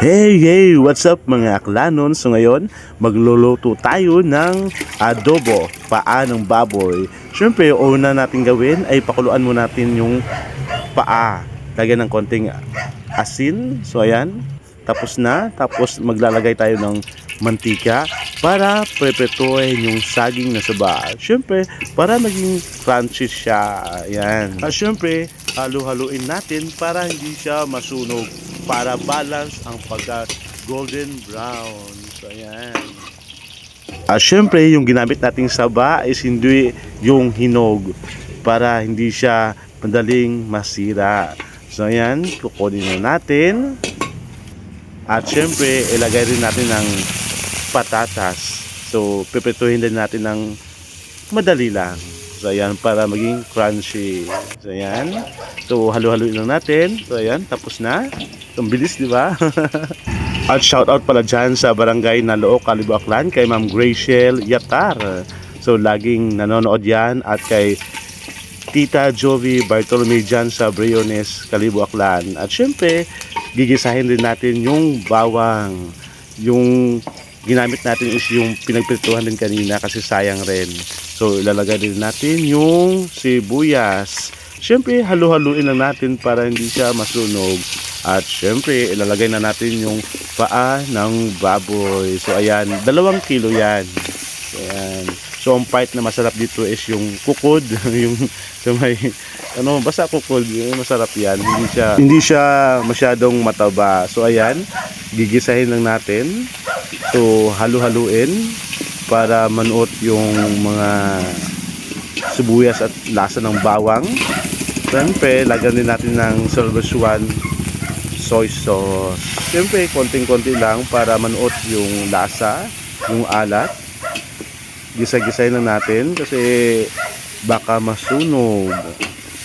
Hey, hey! What's up mga aklanon? So ngayon, magluluto tayo ng adobo, paa ng baboy. Siyempre, una natin gawin ay pakuluan mo natin yung paa. Lagyan ng konting asin. So ayan, tapos na. Tapos maglalagay tayo ng mantika para prepetuhin yung saging na saba. Siyempre, para maging crunchy siya. Ayan. At siyempre, halu-haluin natin para hindi siya masunog. Para balance ang pagka golden brown. So, ayan. At syempre, yung ginamit nating saba is hindi yung hinog para hindi siya madaling masira. So, ayan, kukunin na natin. At syempre, ilagay rin natin ng patatas. So, piprituhin din natin ng madali lang. So, ayan, para maging crunchy. So, ayan. So, halu-haluin lang natin. So, ayan, tapos na. Ang bilis, di ba? At shoutout pala dyan sa barangay na Loo, Calibo Aklan kay Ma'am Graciel Yatar. So, laging nanonood yan. At kay Tita Jovi Bartolome dyan sa Briones, Calibo Aklan. At syempre, gigisahin din natin yung bawang. Yung ginamit natin is yung pinagprituhan din kanina kasi sayang rin. So, ilalagay din natin yung sibuyas. Syempre, halu-haluin lang natin para hindi siya masunog. At syempre, ilalagay na natin yung paa ng baboy. So, ayan, dalawang kilo yan. Ayan. So, ang part na masarap dito is yung kukod. yung sa may, ano, basta kukod. Yung masarap yan. Hindi siya, hindi siya masyadong mataba. So, ayan, gigisahin lang natin. So, halu-haluin para manuot yung mga sibuyas at lasa ng bawang. Siyempre, lagyan din natin ng Salvasuan soy sauce. Siyempre, konting-konti lang para manuot yung lasa, yung alat. Gisa-gisahin lang natin kasi baka masunog.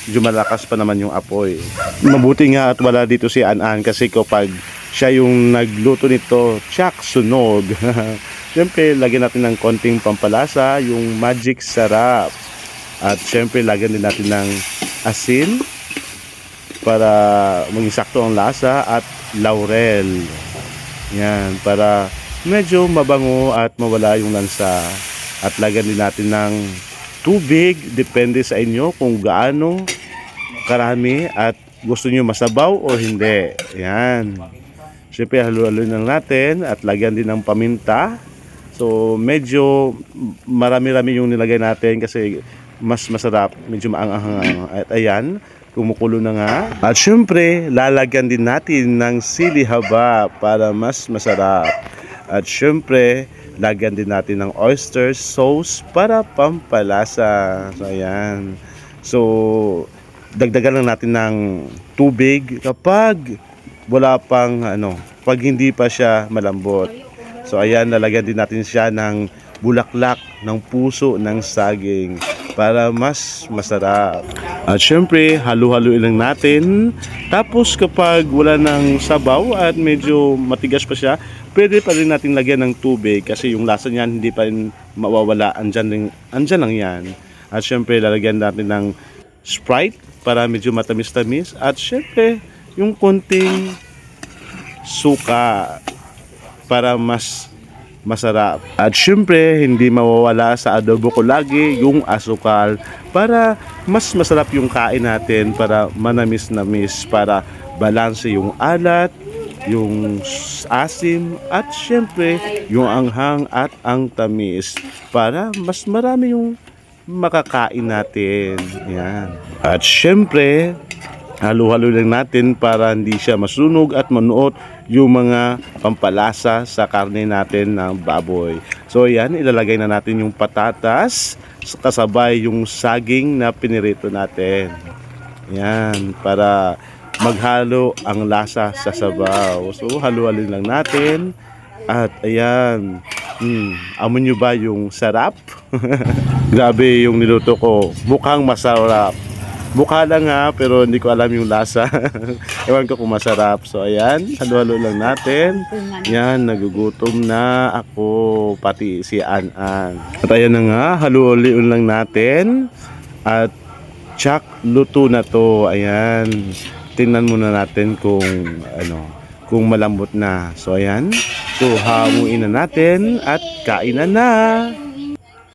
Medyo pa naman yung apoy. Mabuti nga at wala dito si Anan kasi kapag siya yung nagluto nito, tsak, sunog. Siyempre, lagyan natin ng konting pampalasa, yung magic sarap. At siyempre, lagyan din natin ng asin para maging sakto ang lasa at laurel. Yan, para medyo mabango at mawala yung lansa. At lagyan din natin ng tubig, depende sa inyo kung gaano karami at gusto nyo masabaw o hindi. Yan. Siyempre, halu-haluin lang natin at lagyan din ng paminta. So, medyo marami-rami yung nilagay natin kasi mas masarap, medyo maanghang. At ayan, kumukulo na nga. At syempre, lalagyan din natin ng sili haba para mas masarap. At syempre, lagyan din natin ng oyster sauce para pampalasa. So, ayan. So, dagdagan lang natin ng tubig kapag wala pang ano, pag hindi pa siya malambot. So, ayan, lalagyan din natin siya ng bulaklak ng puso ng saging para mas masarap. At syempre, halu-haluin lang natin. Tapos kapag wala ng sabaw at medyo matigas pa siya, pwede pa rin natin lagyan ng tubig kasi yung lasa niyan hindi pa rin mawawala. Andyan, rin, andyan lang yan. At syempre, lalagyan natin ng Sprite para medyo matamis-tamis. At syempre, yung konting suka para mas masarap. At syempre, hindi mawawala sa adobo ko lagi yung asukal para mas masarap yung kain natin para manamis-namis para balanse yung alat, yung asim at syempre yung anghang at ang tamis para mas marami yung makakain natin. Yan. At syempre, halo-halo lang natin para hindi siya masunog at manuot yung mga pampalasa sa karne natin ng baboy. So yan, ilalagay na natin yung patatas kasabay yung saging na pinirito natin. Yan, para maghalo ang lasa sa sabaw. So halo-halo lang natin. At ayan, hmm, amo nyo ba yung sarap? Grabe yung niluto ko. Mukhang masarap. Mukha lang ha, pero hindi ko alam yung lasa. Ewan ko kung masarap. So, ayan, halo-halo lang natin. Yan, nagugutom na ako, pati si An-An. At ayan na nga, halo-halo lang natin. At tsak, luto na to. Ayan, tingnan muna natin kung ano, kung malambot na. So ayan, so hamuin na natin at kainan na.